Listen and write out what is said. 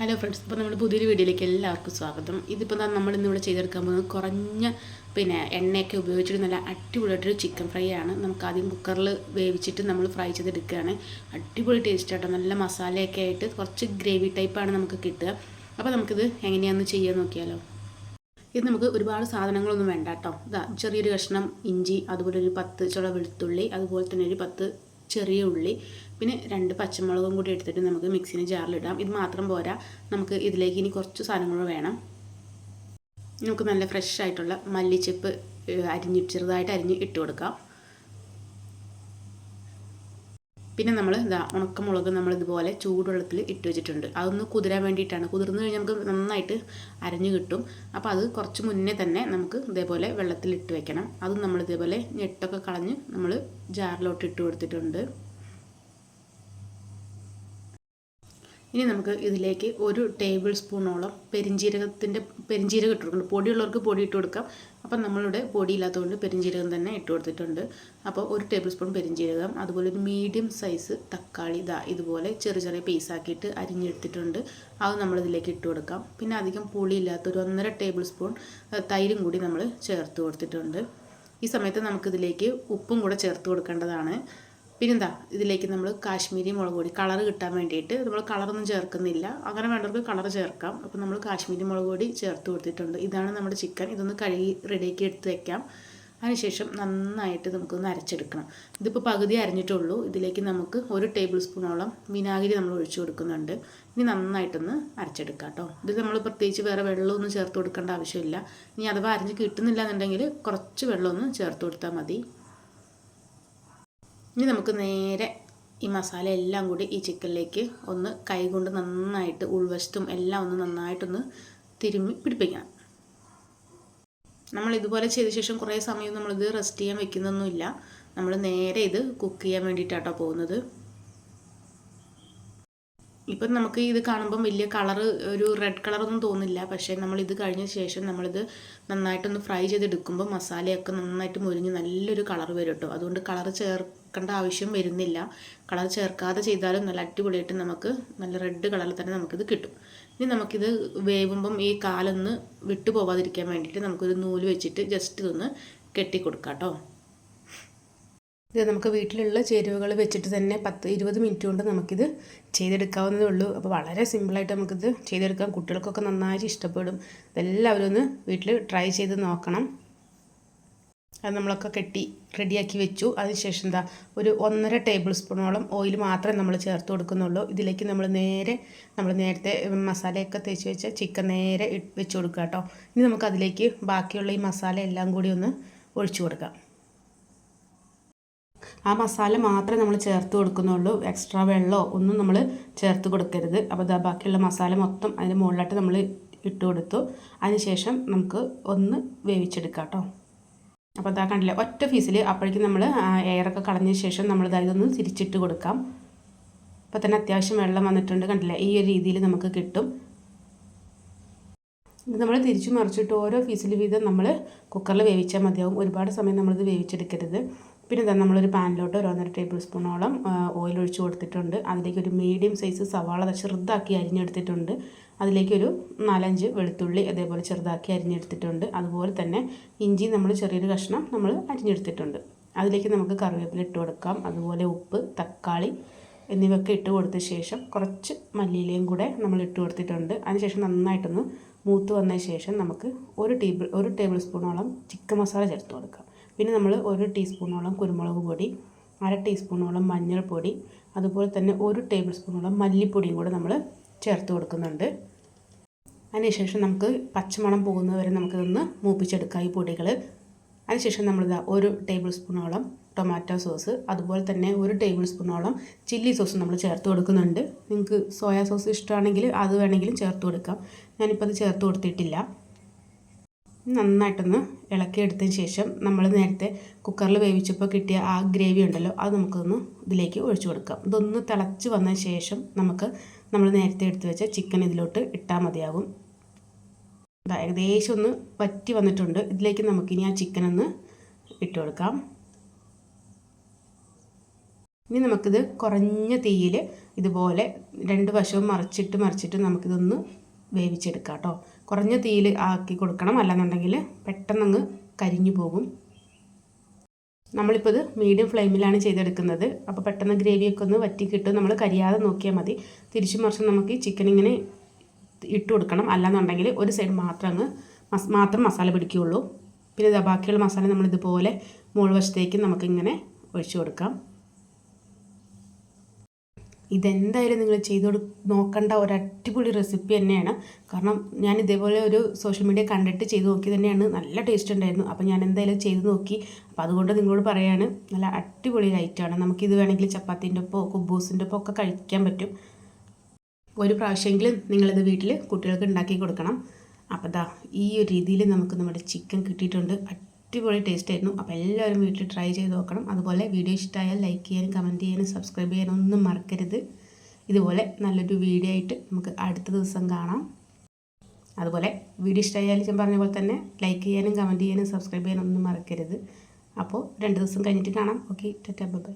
Hello friends ഇപ്പോൾ നമ്മുടെ പുതിയൊരു വീഡിയോയിലേക്ക് എല്ലാവർക്കും സ്വാഗതം. ഇതിപ്പോൾ നമ്മൾ ഇന്നിവിടെ ചെയ്തെടുക്കാൻ പോകുന്നത് കുറഞ്ഞ പിന്നെ എണ്ണയൊക്കെ ഉപയോഗിച്ചിട്ട് നല്ല അടിപൊളിയായിട്ടൊരു ചിക്കൻ ഫ്രൈ ആണ്. നമുക്ക് ആദ്യം കുക്കറിൽ വേവിച്ചിട്ട് നമ്മൾ ഫ്രൈ ചെയ്തെടുക്കുകയാണ്. അടിപൊളി ടേസ്റ്റ് ആട്ടോ. നല്ല മസാലയൊക്കെ ആയിട്ട് കുറച്ച് ഗ്രേവി ടൈപ്പാണ് നമുക്ക് കിട്ടുക. അപ്പോൾ നമുക്കിത് എങ്ങനെയാണെന്ന് ചെയ്യാൻ നോക്കിയാലോ? ഇത് നമുക്ക് ഒരുപാട് സാധനങ്ങളൊന്നും വേണ്ട കേട്ടോ. ഇതാ ചെറിയൊരു കഷ്ണം ഇഞ്ചി അതുപോലെ ഒരു പത്ത് ചുള വെളുത്തുള്ളി അതുപോലെ തന്നെ ഒരു പത്ത് ചെറിയ ഉള്ളി പിന്നെ രണ്ട് പച്ചമുളകും കൂടി എടുത്തിട്ട് നമുക്ക് മിക്സിന് ജാറിലിടാം. ഇത് മാത്രം പോരാ നമുക്ക് ഇതിലേക്ക് ഇനി കുറച്ച് സാധനങ്ങൾ വേണം. നമുക്ക് നല്ല ഫ്രഷ് ആയിട്ടുള്ള മല്ലിച്ചപ്പ് അരിഞ്ഞ് ചെറുതായിട്ട് അരിഞ്ഞ് ഇട്ട് കൊടുക്കാം. പിന്നെ നമ്മൾ ഇതാ ഉണക്കമുളക് നമ്മൾ ഇതുപോലെ ചൂടുവെള്ളത്തിൽ ഇട്ട് വെച്ചിട്ടുണ്ട്. അതൊന്ന് കുതിരാൻ വേണ്ടിയിട്ടാണ്. കുതിർന്ന് കഴിഞ്ഞാൽ നമുക്ക് നന്നായിട്ട് അരഞ്ഞു കിട്ടും. അപ്പോൾ അത് കുറച്ച് മുന്നേ തന്നെ നമുക്ക് ഇതേപോലെ വെള്ളത്തിൽ ഇട്ട് വെക്കണം. അതും നമ്മൾ ഇതേപോലെ ഞെട്ടൊക്കെ കളഞ്ഞ് നമ്മൾ ജാറിലോട്ട് ഇട്ട് കൊടുത്തിട്ടുണ്ട്. ഇനി നമുക്ക് ഇതിലേക്ക് ഒരു ടേബിൾ സ്പൂണോളം പെരിഞ്ജീരകത്തിന്റെ പെരിഞ്ജീരകം ഇട്ട് കൊടുക്കണം പൊടിയുള്ളവർക്ക് പൊടി ഇട്ട് കൊടുക്കാം. അപ്പം പൊടി ഇല്ലാത്തതുകൊണ്ട് പെരിഞ്ജീരകം തന്നെ ഇട്ട് കൊടുത്തിട്ടുണ്ട്. അപ്പോൾ ഒരു ടേബിൾ സ്പൂൺ പെരിഞ്ജീരകം അതുപോലെ ഒരു മീഡിയം സൈസ് തക്കാളി ഇതാ ഇതുപോലെ ചെറിയ ചെറിയ പീസാക്കിയിട്ട് അരിഞ്ഞെടുത്തിട്ടുണ്ട്. അത് നമ്മളിതിലേക്ക് ഇട്ട് കൊടുക്കാം. പിന്നെ അധികം പുളി ഇല്ലാത്ത ഒരു ഒന്നര ടേബിൾ സ്പൂൺ തൈരും കൂടി നമ്മൾ ചേർത്ത് കൊടുത്തിട്ടുണ്ട്. ഈ സമയത്ത് നമുക്കിതിലേക്ക് ഉപ്പും കൂടെ ചേർത്ത് കൊടുക്കേണ്ടതാണ്. പിന്നെന്താ ഇതിലേക്ക് നമ്മൾ കാശ്മീരി മുളക് പൊടി കളർ കിട്ടാൻ വേണ്ടിയിട്ട് നമ്മൾ കളറൊന്നും ചേർക്കുന്നില്ല. അങ്ങനെ വേണ്ടവർക്ക് കളർ ചേർക്കാം. അപ്പോൾ നമ്മൾ കാശ്മീരി മുളക് പൊടി ചേർത്ത് കൊടുത്തിട്ടുണ്ട്. ഇതാണ് നമ്മുടെ ചിക്കൻ. ഇതൊന്ന് കഴുകി റെഡിയാക്കി എടുത്ത് വെക്കാം. അതിനുശേഷം നന്നായിട്ട് നമുക്കൊന്ന് അരച്ചെടുക്കണം. ഇതിപ്പോൾ പകുതി അരഞ്ഞിട്ടുള്ളൂ. ഇതിലേക്ക് നമുക്ക് ഒരു ടേബിൾ സ്പൂണോളം വിനാഗിരി നമ്മൾ ഒഴിച്ചു കൊടുക്കുന്നുണ്ട്. ഇനി നന്നായിട്ടൊന്ന് അരച്ചെടുക്കാം കേട്ടോ. ഇത് നമ്മൾ പ്രത്യേകിച്ച് വേറെ വെള്ളമൊന്നും ചേർത്ത് കൊടുക്കേണ്ട ആവശ്യമില്ല. ഇനി അഥവാ അരഞ്ഞ് കിട്ടുന്നില്ല എന്നുണ്ടെങ്കിൽ കുറച്ച് വെള്ളമൊന്ന് ചേർത്ത് കൊടുത്താൽ മതി. ഇനി നമുക്ക് നേരെ ഈ മസാല എല്ലാം കൂടി ഈ ചിക്കനിലേക്ക് ഒന്ന് കൈകൊണ്ട് നന്നായിട്ട് ഉൾവശത്തും എല്ലാം ഒന്ന് നന്നായിട്ടൊന്ന് തിരുമ്മി പിടിപ്പിക്കണം. നമ്മൾ ഇതുപോലെ ചെയ്ത ശേഷം കുറേ സമയം നമ്മളിത് റെസ്റ്റ് ചെയ്യാൻ വെക്കുന്നൊന്നുമില്ല. നമ്മൾ നേരെ ഇത് കുക്ക് ചെയ്യാൻ വേണ്ടിയിട്ടാട്ടോ പോകുന്നത്. ഇപ്പം നമുക്ക് ഇത് കാണുമ്പം വലിയ കളറ് ഒരു റെഡ് കളറൊന്നും തോന്നില്ല. പക്ഷേ നമ്മൾ ഇത് കഴിഞ്ഞ ശേഷം നമ്മളിത് നന്നായിട്ടൊന്ന് ഫ്രൈ ചെയ്തെടുക്കുമ്പോൾ മസാലയൊക്കെ നന്നായിട്ട് മുരിഞ്ഞ് നല്ലൊരു കളർ വരും കേട്ടോ. അതുകൊണ്ട് കളർ ചേർക്കേണ്ട ആവശ്യം വരുന്നില്ല. കളർ ചേർക്കാതെ ചെയ്താലും നല്ല അടിപൊളിയായിട്ട് നമുക്ക് നല്ല റെഡ് കളറിൽ തന്നെ നമുക്കിത് കിട്ടും. ഇനി നമുക്കിത് വേവുമ്പം ഈ കാലൊന്ന് വിട്ടു പോവാതിരിക്കാൻ വേണ്ടിയിട്ട് നമുക്കൊരു നൂൽ വെച്ചിട്ട് ജസ്റ്റ് ഇതൊന്ന് കെട്ടിക്കൊടുക്കാം കേട്ടോ ഇത് നമുക്ക് വീട്ടിലുള്ള ചേരുവകൾ വെച്ചിട്ട് തന്നെ പത്ത് ഇരുപത് മിനിറ്റ് കൊണ്ട് നമുക്കിത് ചെയ്തെടുക്കാവുന്നതേ ഉള്ളൂ. അപ്പോൾ വളരെ സിമ്പിളായിട്ട് നമുക്കിത് ചെയ്തെടുക്കാം. കുട്ടികൾക്കൊക്കെ നന്നായിട്ട് ഇഷ്ടപ്പെടും. ഇതെല്ലാവരും ഒന്ന് വീട്ടിൽ ട്രൈ ചെയ്ത് നോക്കണം. അത് നമ്മളൊക്കെ കെട്ടി റെഡിയാക്കി വെച്ചു. അതിനുശേഷം എന്താ ഒരു ഒന്നര ടേബിൾ സ്പൂണോളം ഓയിൽ മാത്രമേ നമ്മൾ ചേർത്ത് കൊടുക്കുന്നുള്ളൂ. ഇതിലേക്ക് നമ്മൾ നേരെ നമ്മൾ നേരത്തെ മസാലയൊക്കെ തേച്ച് വെച്ച ചിക്കൻ നേരെ വെച്ച് കൊടുക്കുക കേട്ടോ. ഇനി നമുക്ക് അതിലേക്ക് ബാക്കിയുള്ള ഈ മസാല എല്ലാം കൂടി ഒന്ന് ഒഴിച്ചു കൊടുക്കാം. ആ മസാല മാത്രമേ നമ്മൾ ചേർത്ത് കൊടുക്കുന്നുള്ളൂ. എക്സ്ട്രാ വെള്ളമോ ഒന്നും നമ്മൾ ചേർത്ത് കൊടുക്കരുത്. അപ്പോൾ ഇതാ ബാക്കിയുള്ള മസാല മൊത്തം അതിന് മുകളിലായിട്ട് നമ്മൾ ഇട്ട് കൊടുത്തു. അതിനുശേഷം നമുക്ക് ഒന്ന് വേവിച്ചെടുക്കാം കേട്ടോ. അപ്പോൾ അതാ കണ്ടില്ല ഒറ്റ ഫീസിൽ അപ്പോഴേക്കും നമ്മൾ എയറൊക്കെ കളഞ്ഞ ശേഷം നമ്മൾ ഇതൊന്ന് തിരിച്ചിട്ട് കൊടുക്കാം. അപ്പോൾ തന്നെ അത്യാവശ്യം വെള്ളം വന്നിട്ടുണ്ട് കണ്ടില്ല ഈ ഒരു രീതിയിൽ നമുക്ക് കിട്ടും. ഇത് നമ്മൾ തിരിച്ചു മറിച്ചിട്ട് ഓരോ ഫീസിൽ വീതം നമ്മൾ കുക്കറിൽ വേവിച്ചാൽ മതിയാവും. ഒരുപാട് സമയം നമ്മളിത് വേവിച്ചെടുക്കരുത്. പിന്നെ ഇതാ നമ്മളൊരു പാനിലോട്ട് ഒരു ഒന്നര ടേബിൾ സ്പൂണോളം ഓയിൽ ഒഴിച്ച് കൊടുത്തിട്ടുണ്ട്. അതിലേക്ക് ഒരു മീഡിയം സൈസ് സവാള ചെറുതാക്കി അരിഞ്ഞെടുത്തിട്ടുണ്ട്. അതിലേക്കൊരു നാലഞ്ച് വെളുത്തുള്ളി അതേപോലെ ചെറുതാക്കി അരിഞ്ഞെടുത്തിട്ടുണ്ട്. അതുപോലെ തന്നെ ഇഞ്ചി നമ്മൾ ചെറിയൊരു കഷ്ണം നമ്മൾ അരിഞ്ഞെടുത്തിട്ടുണ്ട്. അതിലേക്ക് നമുക്ക് കറിവേപ്പില ഇട്ട് കൊടുക്കാം. അതുപോലെ ഉപ്പ് തക്കാളി എന്നിവയൊക്കെ ഇട്ട് കൊടുത്ത ശേഷം കുറച്ച് മല്ലിയിലയും കൂടെ നമ്മൾ ഇട്ട് കൊടുത്തിട്ടുണ്ട്. അതിനുശേഷം നന്നായിട്ടൊന്ന് മൂത്ത് വന്ന ശേഷം നമുക്ക് ഒരു ടേബിൾ ഒരു ടേബിൾ സ്പൂണോളം ചിക്കൻ മസാല ചേർത്ത് കൊടുക്കാം. പിന്നെ നമ്മൾ ഒരു ടീസ്പൂണോളം കുരുമുളക് പൊടി അര ടീസ്പൂണോളം മഞ്ഞൾപ്പൊടി അതുപോലെ തന്നെ ഒരു ടേബിൾ സ്പൂണോളം മല്ലിപ്പൊടിയും കൂടെ നമ്മൾ ചേർത്ത് കൊടുക്കുന്നുണ്ട്. അതിനുശേഷം നമുക്ക് പച്ചമണം പോകുന്നവരെ നമുക്കിതൊന്ന് മൂപ്പിച്ചെടുക്കാം ഈ പൊടികൾ അതിനുശേഷം നമ്മളിതാ ഒരു ടേബിൾ സ്പൂണോളം ടൊമാറ്റോ സോസ് അതുപോലെ തന്നെ ഒരു ടേബിൾ സ്പൂണോളം ചില്ലി സോസ് നമ്മൾ ചേർത്ത് കൊടുക്കുന്നുണ്ട്. നിങ്ങൾക്ക് സോയാ സോസ് ഇഷ്ടമാണെങ്കിൽ അത് വേണമെങ്കിലും ചേർത്ത് കൊടുക്കാം. ഞാനിപ്പോൾ അത് ചേർത്ത് കൊടുത്തിട്ടില്ല. നന്നായിട്ടൊന്ന് ഇളക്കിയെടുത്തതിന് ശേഷം നമ്മൾ നേരത്തെ കുക്കറിൽ വേവിച്ചപ്പോൾ കിട്ടിയ ആ ഗ്രേവി ഉണ്ടല്ലോ അത് നമുക്കൊന്ന് ഇതിലേക്ക് ഒഴിച്ചു കൊടുക്കാം. ഇതൊന്ന് തിളച്ച് വന്ന ശേഷം നമുക്ക് നമ്മൾ നേരത്തെ എടുത്ത് വെച്ച ചിക്കൻ ഇതിലോട്ട് ഇട്ടാൽ മതിയാകും ഏകദേശം ഒന്ന് വറ്റി വന്നിട്ടുണ്ട്. ഇതിലേക്ക് നമുക്കിനി ആ ചിക്കൻ ഒന്ന് ഇട്ട് കൊടുക്കാം. ഇനി നമുക്കിത് കുറഞ്ഞ തീയിൽ ഇതുപോലെ രണ്ട് വശവും മറിച്ചിട്ട് മറിച്ചിട്ട് നമുക്കിതൊന്ന് വേവിച്ചെടുക്കാം കേട്ടോ. കുറഞ്ഞ തീയിൽ ആക്കി കൊടുക്കണം. അല്ലാന്നുണ്ടെങ്കിൽ പെട്ടെന്നങ്ങ് കരിഞ്ഞു പോകും. നമ്മളിപ്പോൾ ഇത് മീഡിയം ഫ്ലെയിമിലാണ് ചെയ്തെടുക്കുന്നത്. അപ്പോൾ പെട്ടെന്ന് ഗ്രേവിയൊക്കെ ഒന്ന് വറ്റി കിട്ടും നമ്മൾ കരിയാതെ നോക്കിയാൽ മതി. തിരിച്ചു മറിച്ച് നമുക്ക് ഈ ചിക്കൻ ഇങ്ങനെ ഇട്ട് കൊടുക്കണം. അല്ലാന്നുണ്ടെങ്കിൽ ഒരു സൈഡ് മാത്രം അങ്ങ് മസ് മാത്രം മസാല പിടിക്കുകയുള്ളൂ. പിന്നെ ബാക്കിയുള്ള മസാല നമ്മളിതുപോലെ മുകൾ വശത്തേക്ക് നമുക്കിങ്ങനെ ഒഴിച്ചു കൊടുക്കാം. ഇതെന്തായാലും നിങ്ങൾ ചെയ്ത് നോക്കേണ്ട ഒരു അടിപൊളി റെസിപ്പി തന്നെയാണ്. കാരണം ഞാൻ ഇതേപോലെ ഒരു സോഷ്യൽ മീഡിയ കണ്ടിട്ട് ചെയ്ത് നോക്കി തന്നെയാണ്. നല്ല ടേസ്റ്റ് ഉണ്ടായിരുന്നു. അപ്പോൾ ഞാൻ എന്തായാലും ചെയ്ത് നോക്കി. അപ്പോൾ അതുകൊണ്ട് നിങ്ങളോട് പറയാണ് നല്ല അടിപൊളി ഐറ്റമാണ് നമുക്കിത് വേണമെങ്കിൽ ചപ്പാത്തിന്റെ ഒപ്പോ കുബൂസിന്റെ ഒപ്പം ഒക്കെ കഴിക്കാൻ പറ്റും. ഒരു പ്രാവശ്യമെങ്കിലും നിങ്ങളിത് വീട്ടിൽ കുട്ടികൾക്ക് ഉണ്ടാക്കി കൊടുക്കണം. അപ്പോൾ ദാ ഈ ഒരു രീതിയിൽ നമുക്ക് നമ്മുടെ ചിക്കൻ കിട്ടിയിട്ടുണ്ട്. അടിപൊളി ടേസ്റ്റ് ആയിരുന്നു. അപ്പോൾ എല്ലാവരും വീട്ടിൽ ട്രൈ ചെയ്ത് നോക്കണം. അതുപോലെ വീഡിയോ ഇഷ്ടമായാൽ ലൈക്ക് ചെയ്യാനും കമന്റ് ചെയ്യാനും സബ്സ്ക്രൈബ് ചെയ്യാനും ഒന്നും മറക്കരുത്. ഇതുപോലെ നല്ലൊരു വീഡിയോ ആയിട്ട് നമുക്ക് അടുത്ത ദിവസം കാണാം. അതുപോലെ വീഡിയോ ഇഷ്ടമായാലും ഞാൻ പറഞ്ഞ പോലെ തന്നെ ലൈക്ക് ചെയ്യാനും കമന്റ് ചെയ്യാനും സബ്സ്ക്രൈബ് ചെയ്യാനും ഒന്നും മറക്കരുത്. അപ്പോൾ രണ്ട് ദിവസം കഴിഞ്ഞിട്ട് കാണാം. Okay tata bye